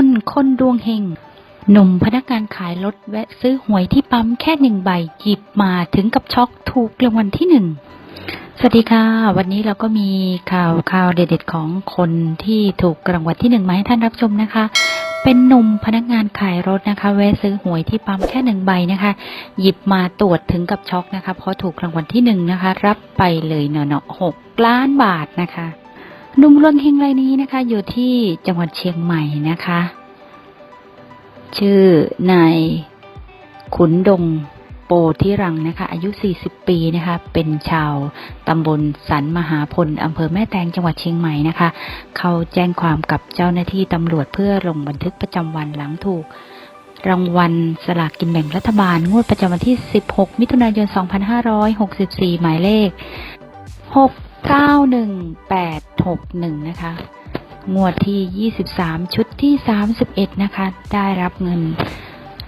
คนคนดวงเฮงหนุ่มพนักงานขายรถแวะซื้อหวยที่ปั๊มแค่หนึ่งใบหยิบมาถึงกับช็อกถูกรางวัลที่หนึ่งสวัสดีค่ะ วันนี้เราก็มีข่าวข่าวเด็ดๆของคนที่ถูกรางวัลที่หนึ่งมาให้ท่านรับชมนะคะ เป็นหนุ่มพนักงานขายรถนะคะ แวะซื้อหวยที่ปั๊มแค่หนึ่งใบนะคะ หยิบมาตรวจถึงกับช็อกนะคะ เพราะถูกรางวัลที่หนึ่งนะคะ รับไปเลยเนาะหกล้านบาทนะคะ หนุ่มรนเฮงรายนี้นะคะ อยู่ที่จังหวัดเชียงใหม่นะคะ ชื่อนายขุนดงโปธิรังนะคะ อายุ 40 ปีนะคะ เป็นชาวตำบลสันมหาพลอำเภอแม่แตงจังหวัดเชียงใหม่นะคะ เขาแจ้งความกับเจ้าหน้าที่ตำรวจเพื่อลงบันทึกประจำวันหลังถูก รางวัลสลากกินแบ่งรัฐบาล งวดประจำวันที่ 16 มิถุนายน 2564 หมายเลข 6 91861 นะคะ งวดที่ 23 ชุดที่ 31 นะคะ ได้รับเงิน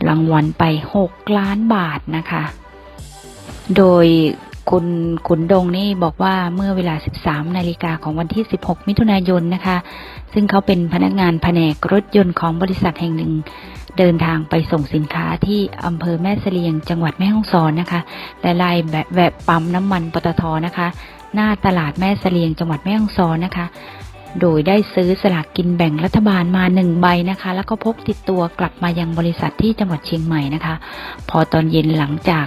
รางวัลไป 6 ล้านบาทนะคะ โดยคุณขุนดงนี่บอกว่าเมื่อเวลา 13 นาฬิกาของวันที่ 16 มิถุนายนนะคะ ซึ่งเขาเป็นพนักงานแผนกรถยนต์ของบริษัทแห่งหนึ่ง เดินทางไปส่งสินค้าที่อำเภอแม่เสลียง จังหวัดแม่ฮ่องสอนนะคะและไล่แบบแวะปั๊มน้ำมันปตทนะคะ หน้าตลาดแม่เสลียง จังหวัดแม่ฮ่องสอนนะคะ โดยได้ซื้อสลากกินแบ่งรัฐบาลมาหนึ่งใบนะคะ แล้วก็พกติดตัวกลับมายังบริษัทที่จังหวัดเชียงใหม่นะคะ พอตอนเย็นหลังจาก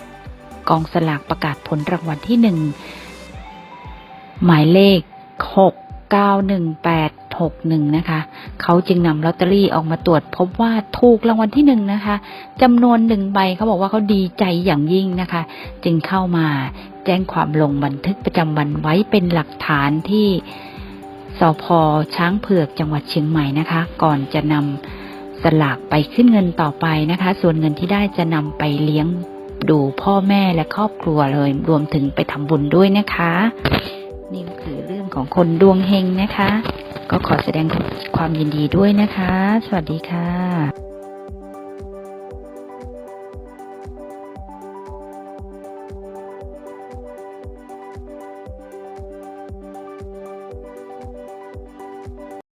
กองสลากประกาศผลรางวัลที่หนึ่งหมายเลขหกเก้าหนึ่งแปด หกหนึ่งนะคะ เขาจึงนำลอตเตอรี่ออกมาตรวจพบว่าถูกรางวัลที่หนึ่งนะคะจำนวนหนึ่งใบเขาบอกว่าเขาดีใจอย่างยิ่งนะคะ จึงเข้ามาแจ้งความลงบันทึกประจำวันไว้เป็นหลักฐานที่สพช้างเผือกจังหวัดเชียงใหม่นะคะ ก่อนจะนำสลากไปขึ้นเงินต่อไปนะคะ ส่วนเงินที่ได้จะนำไปเลี้ยงดูพ่อแม่และครอบครัวเลย รวมถึงไปทำบุญด้วยนะคะ นี่คือเรื่องของคนดวงเฮงนะคะ ก็ขอแสดงความยินดีด้วยนะคะ สวัสดีค่ะ